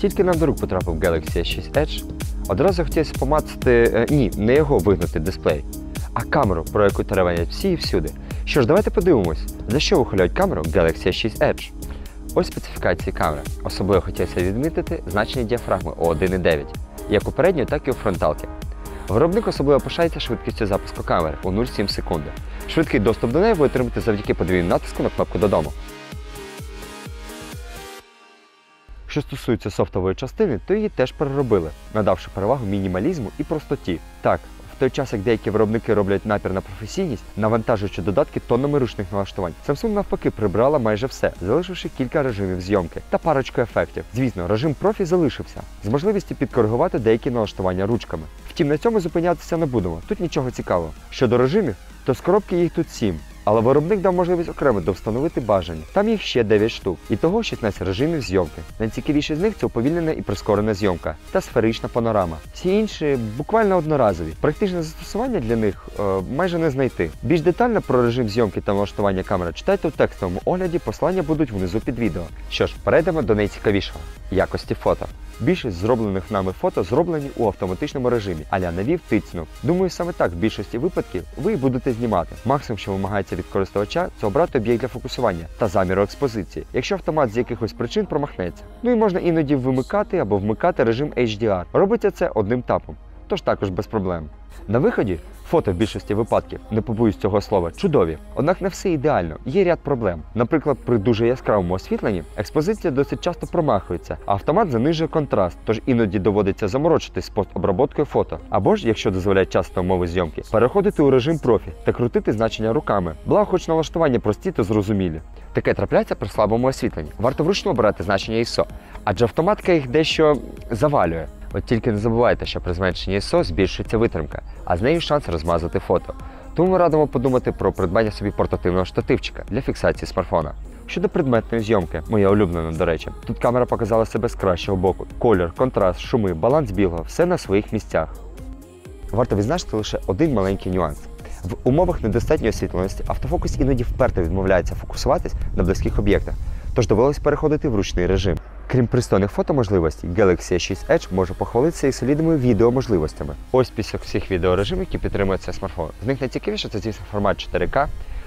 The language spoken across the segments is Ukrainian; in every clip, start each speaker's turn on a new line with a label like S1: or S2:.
S1: тільки нам до рук потрапив Galaxy S6 Edge, одразу хотілося помацати, е, ні, не його вигнути дисплей, а камеру, про яку теревенять всі і всюди. Що ж, давайте подивимось, за що вихваляють камеру Galaxy S6 Edge. Ось специфікації камери. Особливо хотілося відмітити значення діафрагми о 1,9, як у передньої, так і у фронталки. Виробник особливо пишається швидкістю запуску камери у 0,7 секунди. Швидкий доступ до неї ви отримаєте завдяки подвійному натиску на кнопку додому. Що стосується софтової частини, то її теж переробили, надавши перевагу мінімалізму і простоті. Так, в той час як деякі виробники роблять напір на професійність, навантажуючи додатки тоннами ручних налаштувань, Samsung навпаки прибрала майже все, залишивши кілька режимів зйомки та парочку ефектів. Звісно, режим профі залишився з можливістю підкоригувати деякі налаштування ручками. Втім, на цьому зупинятися не будемо. Тут нічого цікавого. Щодо режимів, то з коробки їх тут 7. Але виробник дав можливість окремо довстановити бажані. Там їх ще 9 штук. І того 16 режимів зйомки. Найцікавіші з них це уповільнена і прискорена зйомка та сферична панорама. Всі інші буквально одноразові. Практичне застосування для них е, майже не знайти. Більш детально про режим зйомки та налаштування камери читайте у текстовому огляді, послання будуть внизу під відео. Що ж, перейдемо до найцікавішого якості фото. Більшість зроблених нами фото зроблені у автоматичному режимі, аля навів тицьнув. Думаю, саме так в більшості випадків ви будете знімати. Максимум, що вимагається від користувача, це обрати об'єкт для фокусування та заміру експозиції, якщо автомат з якихось причин промахнеться. Ну і можна іноді вимикати або вмикати режим HDR. Робиться це одним тапом, тож також без проблем. На виході фото в більшості випадків, не побоюсь цього слова, чудові. Однак не все ідеально, є ряд проблем. Наприклад, при дуже яскравому освітленні експозиція досить часто промахується, а автомат занижує контраст, тож іноді доводиться заморочитись з постобработкою фото. Або ж, якщо дозволяють часто умови зйомки, переходити у режим профі та крутити значення руками. Благо, хоч налаштування прості та зрозумілі. Таке трапляється при слабому освітленні. Варто вручну обирати значення ISO, адже автоматика їх дещо завалює. От тільки не забувайте, що при зменшенні ISO збільшується витримка, а з нею шанс розмазати фото. Тому ми радимо подумати про придбання собі портативного штативчика для фіксації смартфона. Щодо предметної зйомки, моя улюблена, до речі, тут камера показала себе з кращого боку. Колір, контраст, шуми, баланс білого все на своїх місцях. Варто відзначити лише один маленький нюанс. В умовах недостатньої освітленості автофокус іноді вперто відмовляється фокусуватись на близьких об'єктах, тож довелось переходити в ручний режим. Крім пристойних фотоможливостей, Galaxy S6 Edge може похвалитися і солідними відеоможливостями. Ось список всіх відеорежимів, які підтримує цей смартфон. З них найцікавіше це звісно формат 4К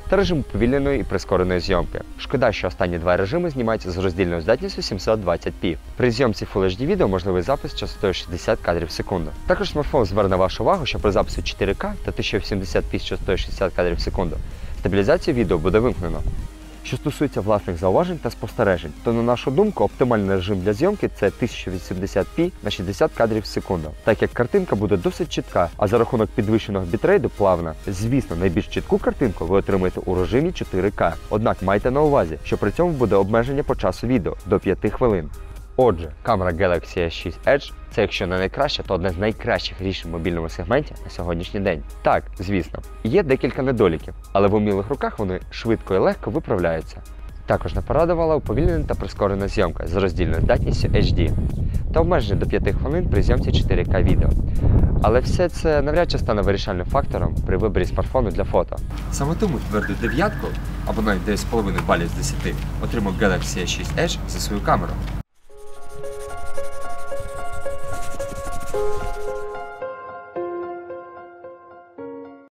S1: та режим повільненої і прискореної зйомки. Шкода, що останні два режими знімаються з роздільною здатністю 720p. При зйомці Full HD відео можливий запис частотою 60 кадрів в секунду. Також смартфон зверне вашу увагу, що при записі 4К та 1080p з частотою 60 кадрів в секунду стабілізацію відео буде вимкнено. Що стосується власних зауважень та спостережень, то на нашу думку оптимальний режим для зйомки це 1080p на 60 кадрів в секунду, так як картинка буде досить чітка, а за рахунок підвищеного бітрейду плавна. Звісно, найбільш чітку картинку ви отримаєте у режимі 4К. Однак майте на увазі, що при цьому буде обмеження по часу відео до 5 хвилин. Отже, камера Galaxy S6 Edge це якщо не найкраща, то одне з найкращих рішень в мобільному сегменті на сьогоднішній день. Так, звісно, є декілька недоліків, але в умілих руках вони швидко і легко виправляються. Також не порадувала уповільнена та прискорена зйомка з роздільною здатністю HD та обмеження до 5 хвилин при зйомці 4К відео. Але все це навряд чи стане вирішальним фактором при виборі смартфону для фото. Саме тому тверду дев'ятку або навіть 9,5 балів з 10 отримав Galaxy S6 Edge за свою камеру.